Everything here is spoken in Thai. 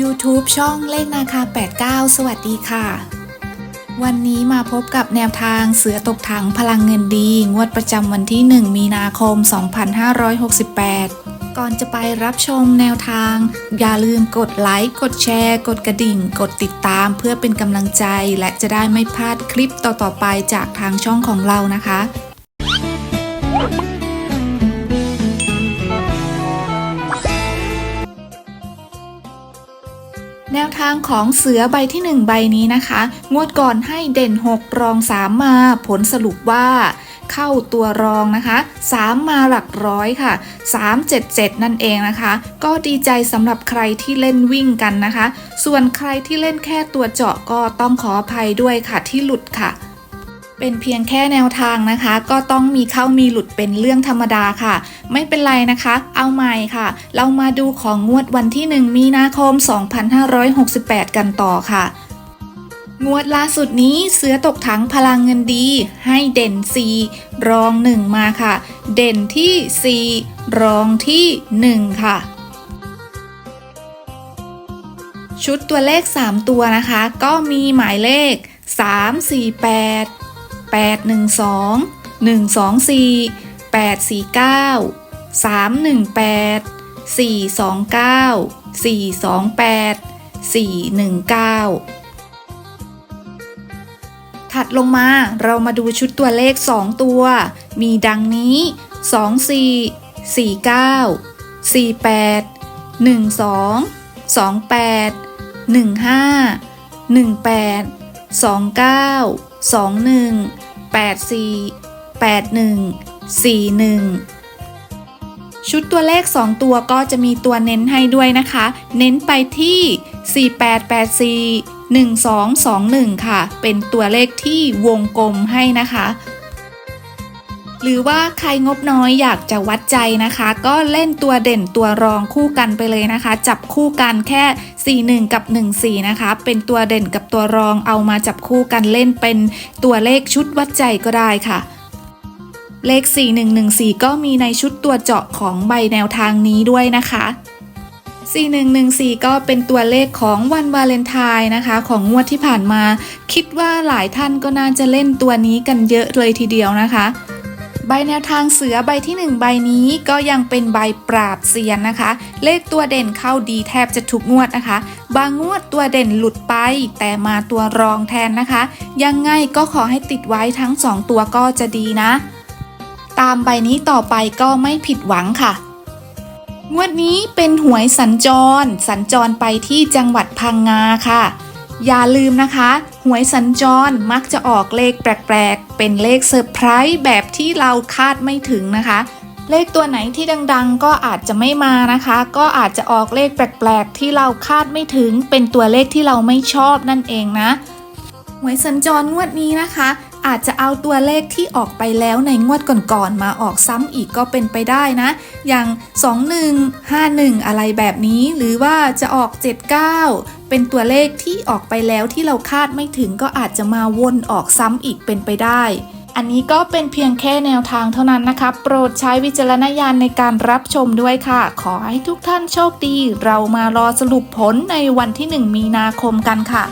YouTube ช่องเลขนาคา 89 สวัสดีค่ะ วันนี้มาพบกับแนวทางเสือตกถังพลังเงินดี งวดประจำวันที่ 1 มีนาคม 2568 ก่อนจะไปรับชมแนวทาง อย่าลืมกดไลค์ กดแชร์ กดกระดิ่ง กดติดตามเพื่อเป็นกำลังใจ และจะได้ไม่พลาดคลิปต่อๆไปจากทางช่องของเรานะคะ แนวทางของเสือใบที่ 1 ใบนี้นะคะ งวดก่อนให้เด่น 6 รอง 3 มาผลสรุปว่าเข้าตัวรองนะคะ 3 มาหลักร้อยค่ะ 377 นั่นเองนะคะ ก็ดีใจสำหรับใครที่เล่นวิ่งกันนะคะ ส่วนใครที่เล่นแค่ตัวเจาะก็ต้องขออภัยด้วยค่ะที่หลุดค่ะ เป็นเพียงแค่แนวทางนะคะ ก็ต้องมีเข้ามีหลุดเป็นเรื่องธรรมดาค่ะ ไม่เป็นไรนะคะ เอาใหม่ค่ะ เรามาดูของงวดวันที่ 1 มีนาคม 2568 กันต่อค่ะ งวดล่าสุดนี้เสือตกถังพลังเงินดี ให้เด่น 4 รอง 1 มาค่ะ เด่นที่ 4 รองที่ 1 ค่ะชุดตัวเลข 3 ตัวนะคะ ก็มีหมายเลข 3 4 8 8 1 2 1 2 4 8 4 9 3 1 8 4 2 9 4 2 8 4 1 9 ถัดลงมาเรามาดูชุดตัวเลข 2 ตัว มีดังนี้ 2 4 4 9 4 8 1 2 2 84 8 1 4 1 ชุดตัวเลข 2 ตัวก็จะมีตัวเน้นให้ด้วยนะคะ เน้นไปที่ 4884 1221 ค่ะ เป็นตัวเลขที่วงกลมให้นะคะ หรือว่าใครงบน้อยอยากจะวัดใจนะคะ ก็เล่นตัวเด่นตัวรองคู่กันไปเลยนะคะ จับคู่กันแค่ 41 กับ 14 นะคะ เป็นตัวเด่นกับตัวรองเอามาจับคู่กันเล่นเป็นตัวเลขชุดวัดใจก็ได้ค่ะเลข 4114 ก็มีในชุดตัวเจาะของใบแนวทางนี้ด้วยนะคะ 4114 ก็เป็นตัวเลขของวันวาเลนไทน์นะคะ ของงวดที่ผ่านมา คิดว่าหลายท่านก็น่าจะเล่นตัวนี้กันเยอะเลยทีเดียวนะคะ ใบแนวทางเสือใบที่ 1 ใบนี้ก็ยังเป็นใบปราบเซียนนะคะ เลขตัวเด่นเข้าดีแทบจะทุกงวดนะคะ บางงวดตัวเด่นหลุดไป แต่มาตัวรองแทนนะคะ ยังไงก็ขอให้ติดไว้ทั้ง 2 ตัวก็จะดีนะ ตามใบนี้ต่อไปก็ไม่ผิดหวังค่ะงวดนี้เป็นหวยสัญจร สัญจรไปที่จังหวัดพังงาค่ะ อย่าลืมนะคะ หวยสัญจรมักจะออกเลขแปลกๆ เป็นเลขเซอร์ไพรส์แบบที่เราคาดไม่ถึงนะคะ เลขตัวไหนที่ดังๆ ก็อาจจะไม่มานะคะ ก็อาจจะออกเลขแปลกๆ ที่เราคาดไม่ถึง เป็นตัวเลขที่เราไม่ชอบนั่นเองนะ หวยสัญจรงวดนี้นะคะ อาจจะเอาตัวเลขที่ออกไปแล้วในงวดก่อนๆมาออกซ้ำอีกก็เป็นไปได้นะ อย่าง 21 51 อะไรแบบนี้ หรือว่าจะออก 79 เป็นตัวเลขที่ออกไปแล้วที่เราคาดไม่ถึงก็อาจจะมาวนออกซ้ำอีกเป็นไปได้อันนี้ก็เป็นเพียงแค่แนวทางเท่านั้นนะคะ โปรดใช้วิจารณญาณในการรับชมด้วยค่ะ ขอให้ทุกท่านโชคดี เรามารอสรุปผลในวันที่ 1 มีนาคมกันค่ะ